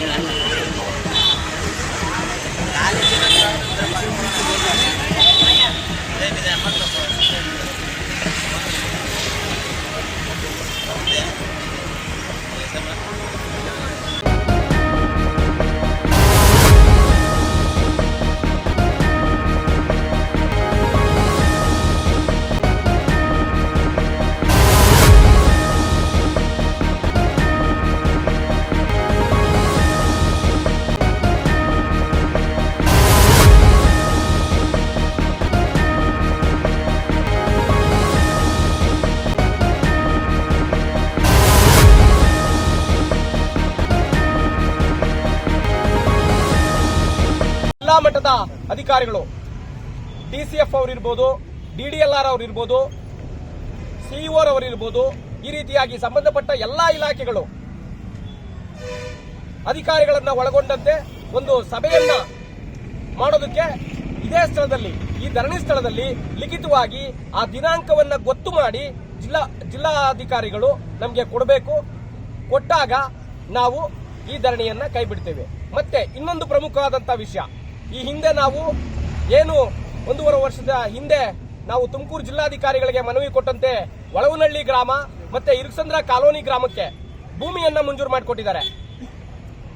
I'm ಮಟ್ಟದ ಅಧಿಕಾರಿಗಳು, DCF ಅವರಿರ್ಬೋದು, ಡಿಡಿಎಲ್ಆರ್ ಅವರಿರ್ಬೋದು, CEO ಅವರಿರ್ಬೋದು, ಈ ರೀತಿಯಾಗಿ ಸಂಬಂಧಪಟ್ಟ ಎಲ್ಲಾ ಇಲಾಖೆಗಳು ಅಧಿಕಾರಿಗಳನ್ನ ಒಳಗೊಂಡಂತೆ ಒಂದು ಸಭೆಯನ್ನ ಮಾಡೋದಕ್ಕೆ ಇದೇ ಸ್ಥಳದಲ್ಲಿ, ಈ ಧರಣಿ ಸ್ಥಳದಲ್ಲಿ ಲಿಖಿತವಾಗಿ ಆ ದಿನಾಂಕವನ್ನ ಗೊತ್ತು ಮಾಡಿ ಜಿಲ್ಲಾ, ಜಿಲ್ಲಾಧಿಕಾರಿಗಳು ನಮಗೆ ಕೊಡಬೇಕು. ಕೊಟ್ಟಾಗ ನಾವು ಈ ಧರಣಿಯನ್ನ ಕೈ ಬಿಡ್ತೇವೆ ಮತ್ತೆ ಇನ್ನೊಂದು ಪ್ರಮುಖವಾದಂತಹ ವಿಷಯ. ಈ ಹಿಂದೆ ನಾವು ಏನು ಒಂದೂವರೆ ವರ್ಷದ ಹಿಂದೆ ನಾವು ತುಮಕೂರು ಜಿಲ್ಲಾಧಿಕಾರಿಗಳಿಗೆ ಮನವಿ ಕೊಟ್ಟಂತೆ ಒಳವನಹಳ್ಳಿ ಗ್ರಾಮ ಮತ್ತೆ ಇರುಸಂದ್ರ ಕಾಲೋನಿ ಗ್ರಾಮಕ್ಕೆ ಭೂಮಿಯನ್ನ ಮಂಜೂರು ಮಾಡಿಕೊಟ್ಟಿದ್ದಾರೆ.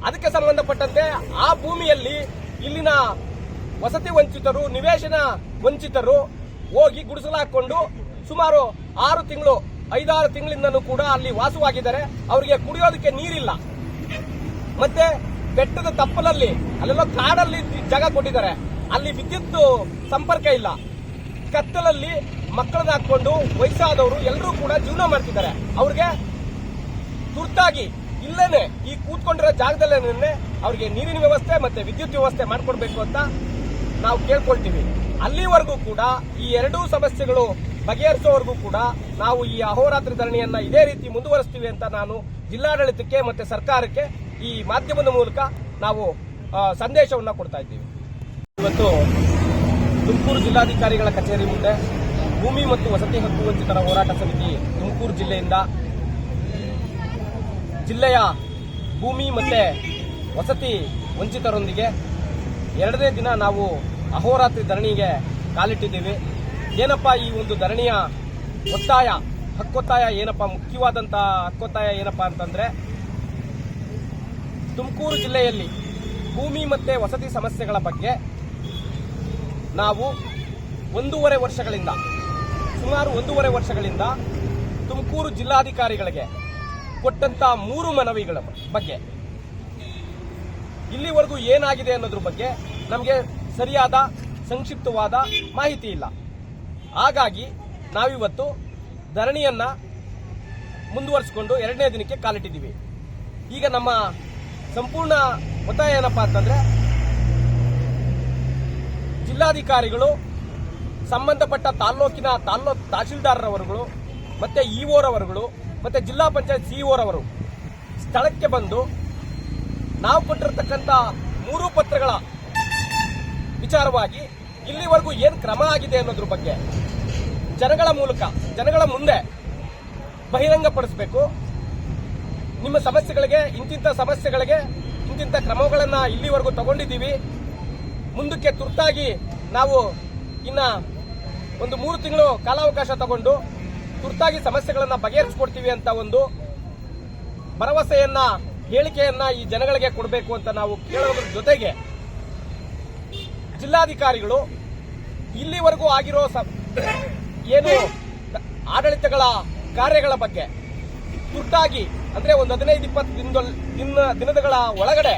ಅದಕ್ಕೆ ಸಂಬಂಧಪಟ್ಟಂತೆ ಆ ಭೂಮಿಯಲ್ಲಿ ಇಲ್ಲಿನ ವಸತಿ ವಂಚಿತರು, ನಿವೇಶನ ವಂಚಿತರು ಹೋಗಿ ಗುಡಿಸಲು ಹಾಕೊಂಡು ಸುಮಾರು ಆರು ತಿಂಗಳು, ಐದಾರು ತಿಂಗಳಿಂದನೂ ಕೂಡ ಅಲ್ಲಿ ವಾಸವಾಗಿದ್ದಾರೆ. ಅವರಿಗೆ ಕುಡಿಯೋದಕ್ಕೆ ನೀರಿಲ್ಲ. ಮತ್ತೆ ಬೆಟ್ಟದ ತಪ್ಪಲಲ್ಲಿ, ಅಲ್ಲೆಲ್ಲೋ ಕಾಡಲ್ಲಿ ಜಾಗ ಕೊಟ್ಟಿದ್ದಾರೆ. ಅಲ್ಲಿ ವಿದ್ಯುತ್ ಸಂಪರ್ಕ ಇಲ್ಲ. ಕತ್ತಲಲ್ಲಿ ಮಕ್ಕಳನ್ನ ಹಾಕೊಂಡು ವಯಸ್ಸಾದವರು ಎಲ್ಲರೂ ಕೂಡ ಜೀವನ ಮಾಡ್ತಿದ್ದಾರೆ. ಅವ್ರಿಗೆ ತುರ್ತಾಗಿ ಇಲ್ಲೇನೆ ಈ ಕೂತ್ಕೊಂಡಿರೋ ಜಾಗದಲ್ಲೇನೆ ಅವ್ರಿಗೆ ನೀರಿನ ವ್ಯವಸ್ಥೆ ಮತ್ತೆ ವಿದ್ಯುತ್ ವ್ಯವಸ್ಥೆ ಮಾಡಿಕೊಡ್ಬೇಕು ಅಂತ ನಾವು ಕೇಳ್ಕೊಳ್ತೀವಿ. ಅಲ್ಲಿವರೆಗೂ ಕೂಡ ಈ ಎರಡೂ ಸಮಸ್ಯೆಗಳು ಬಗೆಹರಿಸೋವರೆಗೂ ಕೂಡ ನಾವು ಈ ಅಹೋರಾತ್ರಿ ಧರಣಿಯನ್ನ ಇದೇ ರೀತಿ ಮುಂದುವರಿಸ್ತೀವಿ ಅಂತ ನಾನು ಜಿಲ್ಲಾಡಳಿತಕ್ಕೆ ಮತ್ತೆ ಸರ್ಕಾರಕ್ಕೆ ಈ ಮಾಧ್ಯಮದ ಮೂಲಕ ನಾವು ಸಂದೇಶವನ್ನು ಕೊಡ್ತಾ ಇದ್ದೀವಿ. ಇವತ್ತು ತುಮಕೂರು ಜಿಲ್ಲಾಧಿಕಾರಿಗಳ ಕಚೇರಿ ಮುಂದೆ ಭೂಮಿ ಮತ್ತು ವಸತಿ ಹಕ್ಕು ವಂಚಿತರ ಹೋರಾಟ ಸಮಿತಿ ತುಮಕೂರು ಜಿಲ್ಲೆಯಿಂದ ಜಿಲ್ಲೆಯ ಭೂಮಿ ಮತ್ತೆ ವಸತಿ ವಂಚಿತರೊಂದಿಗೆ ಎರಡನೇ ದಿನ ನಾವು ಅಹೋರಾತ್ರಿ ಧರಣಿಗೆ ಕಾಲಿಟ್ಟಿದ್ದೀವಿ. ಏನಪ್ಪ ಈ ಒಂದು ಧರಣಿಯ ಒತ್ತಾಯ, ಹಕ್ಕೊತ್ತಾಯ ಏನಪ್ಪ ಮುಖ್ಯವಾದಂತ ಹಕ್ಕೊತ್ತಾಯ ಏನಪ್ಪ ಅಂತಂದ್ರೆ ತುಮಕೂರು ಜಿಲ್ಲೆಯಲ್ಲಿ ಭೂಮಿ ಮತ್ತೆ ವಸತಿ ಸಮಸ್ಯೆಗಳ ಬಗ್ಗೆ ನಾವು ಒಂದೂವರೆ ವರ್ಷಗಳಿಂದ, ಸುಮಾರು ಒಂದೂವರೆ ವರ್ಷಗಳಿಂದ ತುಮಕೂರು ಜಿಲ್ಲಾಧಿಕಾರಿಗಳಿಗೆ ಕೊಟ್ಟಂತ ಮೂರು ಮನವಿಗಳ ಬಗ್ಗೆ. ಇಲ್ಲಿವರೆಗೂ ಏನಾಗಿದೆ ಅನ್ನೋದ್ರ ಬಗ್ಗೆ ನಮಗೆ ಸರಿಯಾದ, ಸಂಕ್ಷಿಪ್ತವಾದ ಮಾಹಿತಿ ಇಲ್ಲ. ಹಾಗಾಗಿ ನಾವಿವತ್ತು ಧರಣಿಯನ್ನ ಮುಂದುವರಿಸಿಕೊಂಡು ಎರಡನೇ ದಿನಕ್ಕೆ ಕಾಲಿಟ್ಟಿದ್ದೀವಿ. ಈಗ ನಮ್ಮ ಸಂಪೂರ್ಣ ಒತ್ತಾಯ ಏನಪ್ಪ ಅಂತಂದ್ರೆ ಜಿಲ್ಲಾಧಿಕಾರಿಗಳು, ಸಂಬಂಧಪಟ್ಟ ತಾಲ್ಲೂಕಿನ ತಾಲ್ಲೂಕ್ ತಹಶೀಲ್ದಾರ್ರವರುಗಳು ಮತ್ತೆ ಇಒರವರುಗಳು, ಮತ್ತೆ ಜಿಲ್ಲಾ ಪಂಚಾಯತ್ ಸಿಇಒರವರು ಸ್ಥಳಕ್ಕೆ ಬಂದು ನಾವು ಕೊಟ್ಟಿರತಕ್ಕಂತ ಮೂರು ಪತ್ರಗಳ ವಿಚಾರವಾಗಿ ಇಲ್ಲಿವರೆಗೂ ಏನ್ ಕ್ರಮ ಆಗಿದೆ ಅನ್ನೋದ್ರ ಬಗ್ಗೆ ಜನಗಳ ಮೂಲಕ, ಜನಗಳ ಮುಂದೆ ಬಹಿರಂಗಪಡಿಸಬೇಕು. ನಿಮ್ಮ ಸಮಸ್ಯೆಗಳಿಗೆ, ಇಂತಿಂತ ಸಮಸ್ಯೆಗಳಿಗೆ, ಇಂತಿಂತ ಕ್ರಮಗಳನ್ನು ಇಲ್ಲಿವರೆಗೂ ತಗೊಂಡಿದ್ದೀವಿ. ಮುಂದಕ್ಕೆ ತುರ್ತಾಗಿ ನಾವು ಇನ್ನ ಒಂದು ಮೂರು ತಿಂಗಳು ಕಾಲಾವಕಾಶ ತಗೊಂಡು ತುರ್ತಾಗಿ ಸಮಸ್ಯೆಗಳನ್ನು ಬಗೆಹರಿಸಿಕೊಡ್ತೀವಿ ಅಂತ ಒಂದು ಭರವಸೆಯನ್ನ, ಹೇಳಿಕೆಯನ್ನ ಈ ಜನಗಳಿಗೆ ಕೊಡಬೇಕು ಅಂತ ನಾವು ಕೇಳೋದ್ರ ಜೊತೆಗೆ ಜಿಲ್ಲಾಧಿಕಾರಿಗಳು ಇಲ್ಲಿವರೆಗೂ ಆಗಿರೋ ಏನು ಆಡಳಿತಗಳ ಕಾರ್ಯಗಳ ಬಗ್ಗೆ ತುರ್ತಾಗಿ ಅಂದ್ರೆ ಒಂದು ಹದಿನೈದು ಇಪ್ಪತ್ತು ದಿನದ ದಿನ ದಿನಗಳ ಒಳಗಡೆ